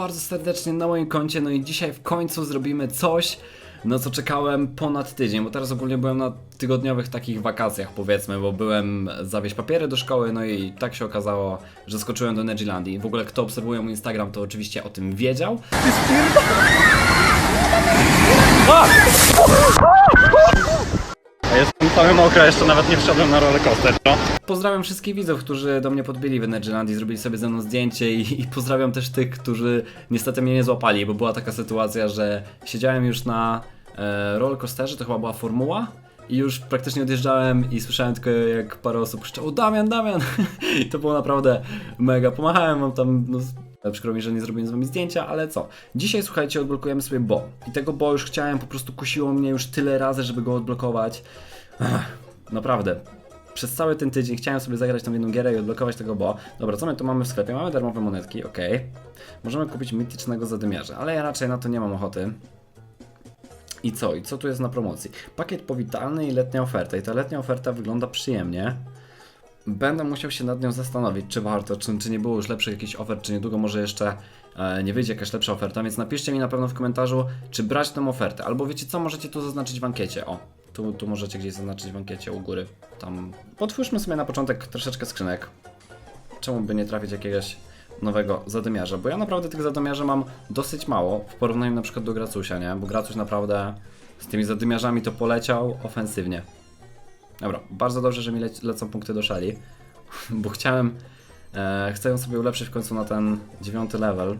bardzo serdecznie na moim koncie, no i dzisiaj w końcu zrobimy coś, na co czekałem ponad tydzień, bo teraz ogólnie byłem na tygodniowych takich wakacjach powiedzmy, bo byłem zawieźć papiery do szkoły, no i tak się okazało, że skoczyłem do Negilandii. W ogóle kto obserwuje mój Instagram, to oczywiście o tym wiedział. A cały mokry, a jeszcze nawet nie wszedłem na rollercoaster, no. Pozdrawiam wszystkich widzów, którzy do mnie podbili w Energylandii, zrobili sobie ze mną zdjęcie i, i pozdrawiam też tych, którzy niestety mnie nie złapali, bo była taka sytuacja, że siedziałem już na e, rollercoasterze, to chyba była formuła i już praktycznie odjeżdżałem i słyszałem tylko jak parę osób krzyczało Damian, Damian! I to było naprawdę mega. Pomachałem wam tam, no, Przykro mi, że nie zrobiłem z wami zdjęcia, ale co? Dzisiaj słuchajcie, odblokujemy sobie Bo. I tego Bo już chciałem, po prostu kusiło mnie już tyle razy, żeby go odblokować. Ach, naprawdę. Przez cały ten tydzień chciałem sobie zagrać tą jedną gierę i odblokować tego Bo. Dobra, co my tu mamy w sklepie? Mamy darmowe monetki, ok. Możemy kupić mitycznego zadymiarza, ale ja raczej na to nie mam ochoty. I co? I co tu jest na promocji? Pakiet powitalny i letnia oferta. I ta letnia oferta wygląda przyjemnie. Będę musiał się nad nią zastanowić, czy warto, czy, czy nie było już lepszych jakichś ofert, czy niedługo może jeszcze e, nie wyjdzie jakaś lepsza oferta, więc napiszcie mi na pewno w komentarzu, czy brać tę ofertę, albo wiecie co, możecie tu zaznaczyć w ankiecie, o, tu, tu możecie gdzieś zaznaczyć w ankiecie u góry, tam, otwórzmy sobie na początek troszeczkę skrzynek, czemu by nie trafić jakiegoś nowego zadymiarza, bo ja naprawdę tych zadymiarzy mam dosyć mało, w porównaniu na przykład do Gracusia, nie, bo Gracuś naprawdę z tymi zadymiarzami to poleciał ofensywnie. Dobra, bardzo dobrze, że mi lec lecą punkty do szali, bo chciałem, e, chcę ją sobie ulepszyć w końcu na ten dziewiąty level.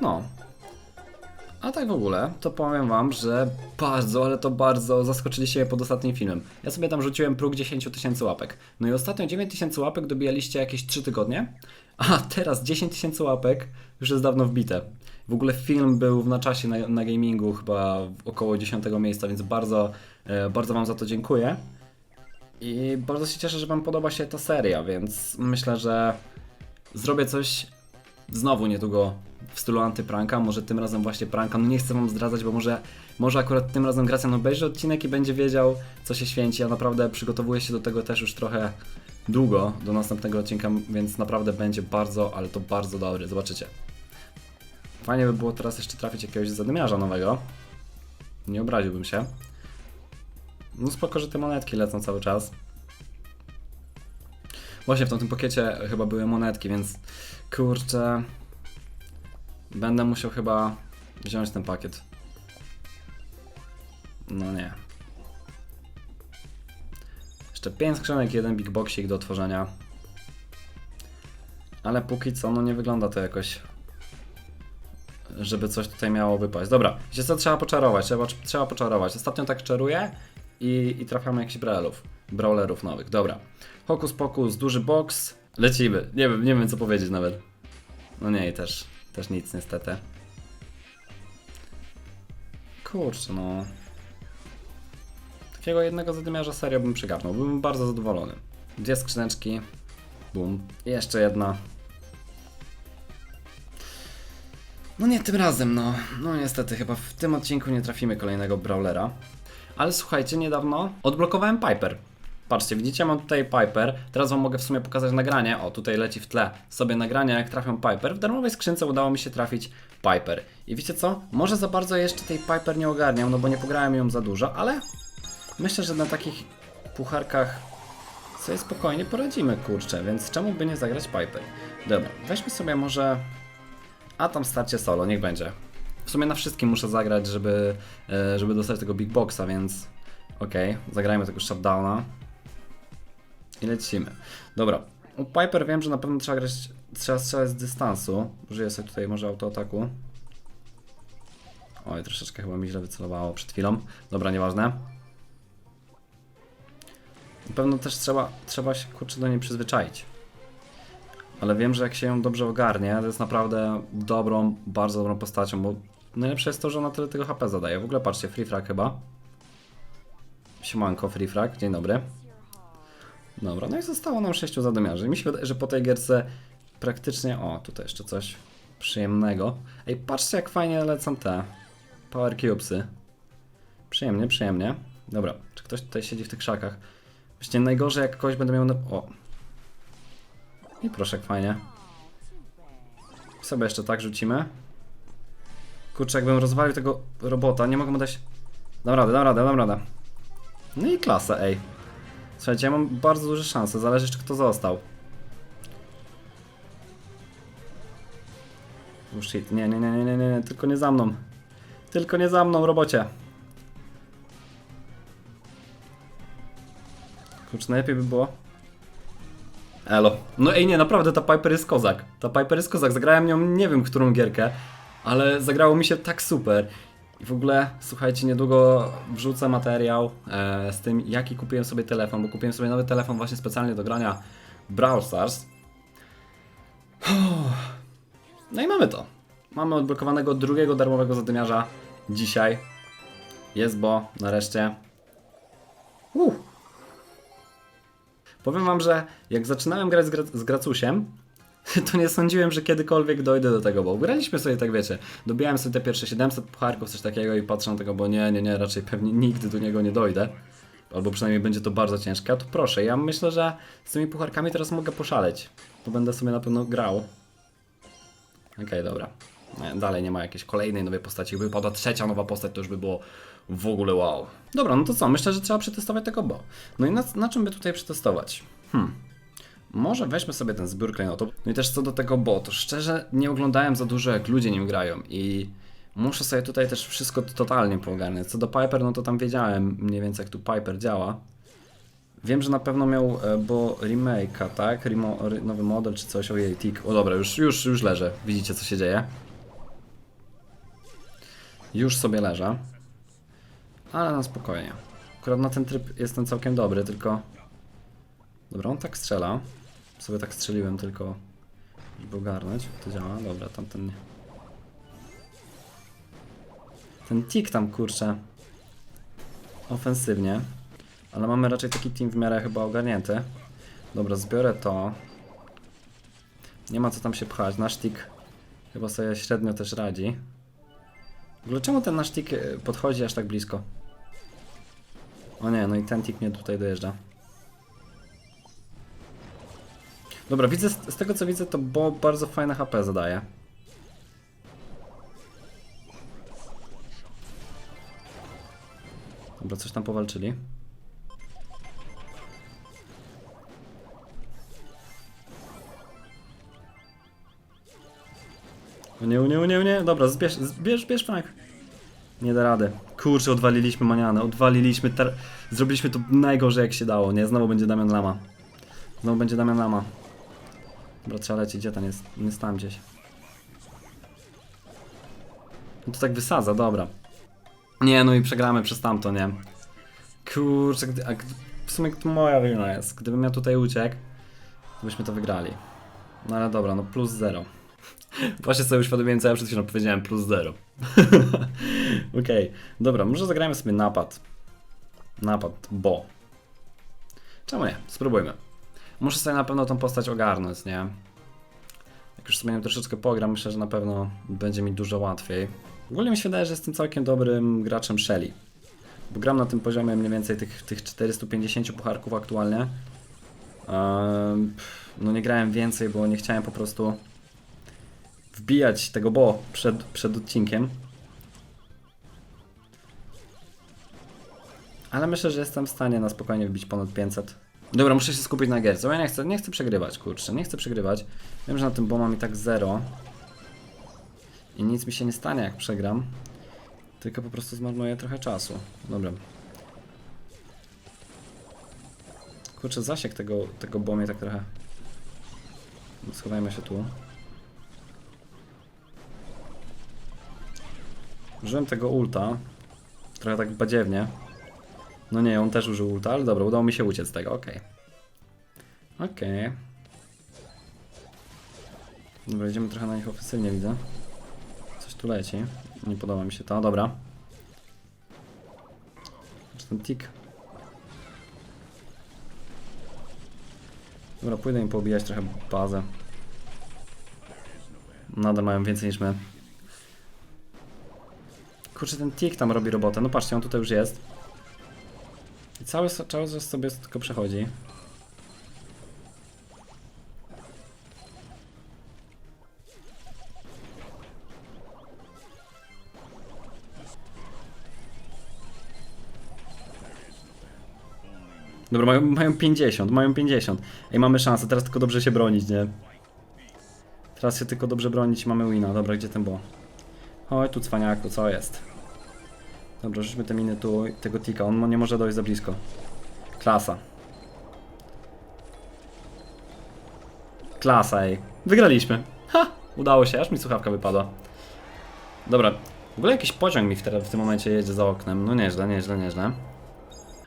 No. A tak w ogóle, to powiem wam, że bardzo, ale to bardzo zaskoczyliście mnie pod ostatnim filmem. Ja sobie tam rzuciłem próg 10 tysięcy łapek. No i ostatnio 9 tysięcy łapek dobijaliście jakieś 3 tygodnie, a teraz 10 tysięcy łapek już jest dawno wbite. W ogóle film był na czasie na, na gamingu chyba około 10 miejsca, więc bardzo, e, bardzo wam za to dziękuję. I bardzo się cieszę, że wam podoba się ta seria, więc myślę, że zrobię coś znowu niedługo w stylu antypranka, może tym razem właśnie pranka, no nie chcę wam zdradzać, bo może, może akurat tym razem Gracjan obejrzy odcinek i będzie wiedział, co się święci, ja naprawdę przygotowuję się do tego też już trochę długo, do następnego odcinka, więc naprawdę będzie bardzo, ale to bardzo dobry, zobaczycie. Fajnie by było teraz jeszcze trafić jakiegoś zadymiarza nowego, nie obraziłbym się. No spoko, że te monetki lecą cały czas. Właśnie w tamtym pakiecie chyba były monetki, więc kurczę. Będę musiał chyba wziąć ten pakiet. No nie. Jeszcze 5 skrzynek, jeden big boxik do otworzenia. Ale póki co, no nie wygląda to jakoś, żeby coś tutaj miało wypaść. Dobra, wiecie co, trzeba poczarować, trzeba, trzeba poczarować. Ostatnio tak czaruję i, i trafiamy jakichś brawlerów, brawlerów nowych. Dobra, hokus pokus, duży box, lecimy. Nie wiem, nie wiem co powiedzieć nawet. No nie, i też, też nic niestety. Kurczę, no. Takiego jednego zadymiarza serio bym przygarnął, byłbym bardzo zadowolony. Dwie skrzyneczki, bum, jeszcze jedna. No nie tym razem, no. No niestety, chyba w tym odcinku nie trafimy kolejnego brawlera. Ale słuchajcie, niedawno odblokowałem Piper. Patrzcie, widzicie, mam tutaj Piper. Teraz wam mogę w sumie pokazać nagranie. O, tutaj leci w tle sobie nagranie, jak trafiam Piper. W darmowej skrzynce udało mi się trafić Piper. I wiecie co? Może za bardzo jeszcze tej Piper nie ogarniam, no bo nie pograłem ją za dużo, ale myślę, że na takich pucharkach sobie spokojnie poradzimy, kurczę, więc czemu by nie zagrać Piper? Dobra, weźmy sobie może... A tam starcie solo, niech będzie. W sumie na wszystkim muszę zagrać, żeby, e, żeby dostać tego Big Boxa, więc okej, zagrajmy tego shutdowna. I lecimy. Dobra, u Piper wiem, że na pewno trzeba grać, trzeba strzelać z dystansu. Użyję sobie tutaj może autoataku. Oj, troszeczkę chyba mi źle wycelowało przed chwilą. Dobra, nieważne. Na pewno też trzeba, trzeba się kurczę do niej przyzwyczaić. Ale wiem, że jak się ją dobrze ogarnie, to jest naprawdę dobrą, bardzo dobrą postacią, bo najlepsze jest to, że ona tyle tego HP zadaje. W ogóle patrzcie, free frag chyba. Siemanko, free frag, dzień dobry. Dobra, no i zostało nam sześciu zadymiarzy. Mi się wydaje, że po tej gierce praktycznie... O, tutaj jeszcze coś przyjemnego. Ej, patrzcie jak fajnie lecą te Power Cubesy. Przyjemnie, przyjemnie. Dobra, czy ktoś tutaj siedzi w tych krzakach? Właśnie najgorzej jak kogoś będę miał na... O. I proszę, jak fajnie. Sobie jeszcze tak rzucimy. Kurczę, jakbym rozwalił tego robota, nie mogę mu dać... Dam radę, dam radę, dam radę. No i klasa, ej. Słuchajcie, ja mam bardzo duże szanse, zależy czy kto został. Oh shit, nie, nie, nie, nie, nie, nie, tylko nie za mną. Tylko nie za mną, robocie. Kurczę, najlepiej by było. Elo. No ej nie, naprawdę ta Piper jest kozak. Ta Piper jest kozak. Zagrałem nią nie wiem którą gierkę, ale zagrało mi się tak super. I w ogóle, słuchajcie, niedługo wrzucę materiał e, z tym, jaki kupiłem sobie telefon, bo kupiłem sobie nowy telefon właśnie specjalnie do grania Brawl Stars. No i mamy to. Mamy odblokowanego drugiego darmowego zadymiarza dzisiaj. Jest bo, nareszcie. Uh. Powiem wam, że jak zaczynałem grać z, gra z Gracusiem, to nie sądziłem, że kiedykolwiek dojdę do tego, bo graliśmy sobie tak, wiecie, dobijałem sobie te pierwsze 700 pucharków, coś takiego i patrzę na tego, bo nie, nie, nie, raczej pewnie nigdy do niego nie dojdę. Albo przynajmniej będzie to bardzo ciężkie, a to proszę, ja myślę, że z tymi pucharkami teraz mogę poszaleć. To będę sobie na pewno grał. Okej, dobra. Nie, Dalej nie ma jakiejś kolejnej nowej postaci. Gdyby padła trzecia nowa postać, to już by było w ogóle wow. Dobra, no to co? Myślę, że trzeba przetestować tego bo. No i na, na czym by tutaj przetestować? Hmm. Może weźmy sobie ten zbiór klejnotów. No i też co do tego bo, to szczerze nie oglądałem za dużo jak ludzie nim grają i muszę sobie tutaj też wszystko totalnie poogarniać. Co do Piper, no to tam wiedziałem mniej więcej jak tu Piper działa. Wiem, że na pewno miał, e, bo remake'a, tak? Remo, nowy model czy coś, ojej, tik. O dobra, już, już, już leżę. Widzicie co się dzieje? Już sobie leżę. Ale na spokojnie. Akurat na ten tryb jestem całkiem dobry, tylko... Dobra, on tak strzela. Sobie tak strzeliłem tylko, żeby ogarnąć, to działa. Dobra, tamten nie. Ten tik tam, kurczę. Ofensywnie. Ale mamy raczej taki team w miarę chyba ogarnięty. Dobra, zbiorę to. Nie ma co tam się pchać. Nasz tik chyba sobie średnio też radzi. W ogóle czemu ten nasz tik e, podchodzi aż tak blisko? O nie, no i ten tik mnie tutaj dojeżdża. Dobra, widzę, z tego co widzę, to Bo bardzo fajne HP zadaje. Dobra, coś tam powalczyli. O nie, o nie, o nie, o nie. Dobra, zbierz, zbierz, bierz Frank. Nie da rady. Kurczę, odwaliliśmy manianę, odwaliliśmy, zrobiliśmy to najgorzej jak się dało, nie? Znowu będzie Damian Lama. Znowu będzie Damian Lama. Dobra, trzeba lecieć, gdzie ten jest? Nie tam gdzieś. No to tak wysadza, dobra. Nie, no i przegramy przez tamto, nie? Kurczę, a w sumie to moja wina jest. Gdybym ja tutaj uciekł, to byśmy to wygrali. No ale dobra, no plus zero. Właśnie sobie uświadomiłem, co ja przed chwilą powiedziałem, plus zero. Okej, dobra, może zagrajmy sobie napad. Napad, bo. Czemu nie? Spróbujmy. Muszę sobie na pewno tą postać ogarnąć, nie? Jak już sobie nią troszeczkę pogram, myślę, że na pewno będzie mi dużo łatwiej. Ogólnie mi się wydaje, że jestem całkiem dobrym graczem Shelly. Bo gram na tym poziomie mniej więcej tych, tych 450 pucharków aktualnie. Ehm, no nie grałem więcej, bo nie chciałem po prostu wbijać tego bo przed, przed odcinkiem. Ale myślę, że jestem w stanie na spokojnie wbić ponad 500. Dobra, muszę się skupić na gierce, bo ja nie chcę, nie chcę przegrywać, kurczę, nie chcę przegrywać. Wiem, że na tym bo mam i tak 0. I nic mi się nie stanie, jak przegram. Tylko po prostu zmarnuję trochę czasu. Dobra. Kurczę, zasięg tego, tego bo mnie tak trochę... Schowajmy się tu. Użyłem tego ulta. Trochę tak badziewnie. No nie, on też użył ulta, ale dobra, udało mi się uciec z tego, okej. Okej. Dobra, idziemy trochę na nich ofensywnie, widzę. Coś tu leci. Nie podoba mi się to, dobra. Czy ten tik? Dobra, pójdę im poobijać trochę bazę. Nadal mają więcej niż my. Kurczę, ten tik tam robi robotę. No patrzcie, on tutaj już jest. I cały czas sobie tylko przechodzi. Dobra, mają, mają 50, mają 50. Ej, mamy szansę, teraz tylko dobrze się bronić, nie? Teraz się tylko dobrze bronić, mamy wina. Dobra, gdzie ten bo. Oj, tu cwaniaku, co jest? Dobra, rzućmy te miny tu, tego tika, on nie może dojść za blisko. Klasa. Klasa, ej. Wygraliśmy. Ha! Udało się, aż mi słuchawka wypadła. Dobra, w ogóle jakiś pociąg mi w, w tym momencie jedzie za oknem. No nieźle, nieźle, nieźle.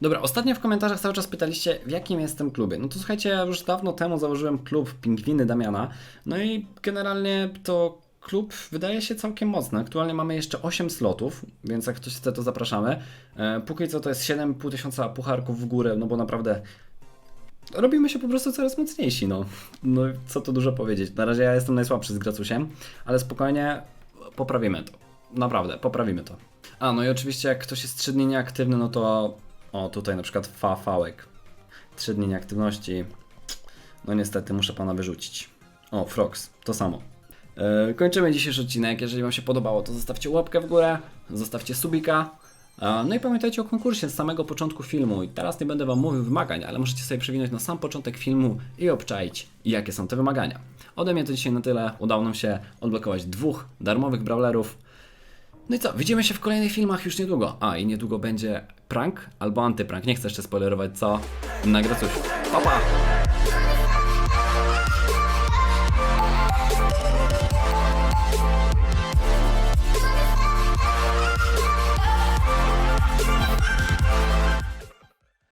Dobra, ostatnio w komentarzach cały czas pytaliście, w jakim jestem klubie. No to słuchajcie, ja już dawno temu założyłem klub Pingwiny Damiana. No i generalnie to klub wydaje się całkiem mocny. Aktualnie mamy jeszcze 8 slotów, więc jak ktoś chce, to zapraszamy. E, póki co to jest 7,5 tysiąca pucharków w górę, no bo naprawdę robimy się po prostu coraz mocniejsi, no. No co tu dużo powiedzieć. Na razie ja jestem najsłabszy z Gracusiem, ale spokojnie poprawimy to. Naprawdę, poprawimy to. A, no i oczywiście jak ktoś jest 3 dni nieaktywny, no to o, tutaj na przykład Fafałek. 3 dni nieaktywności. No niestety, muszę pana wyrzucić. O, Frogs, to samo. E, kończymy dzisiejszy odcinek. Jeżeli Wam się podobało, to zostawcie łapkę w górę, zostawcie subika. E, No i pamiętajcie o konkursie z samego początku filmu. I teraz nie będę Wam mówił wymagań, ale możecie sobie przewinąć na sam początek filmu i obczaić, jakie są te wymagania. Ode mnie to dzisiaj na tyle. Udało nam się odblokować dwóch darmowych brawlerów. No i co, widzimy się w kolejnych filmach już niedługo. A, i niedługo będzie prank albo antyprank. Nie chcę jeszcze spoilerować co. Nagra coś. Pa, pa!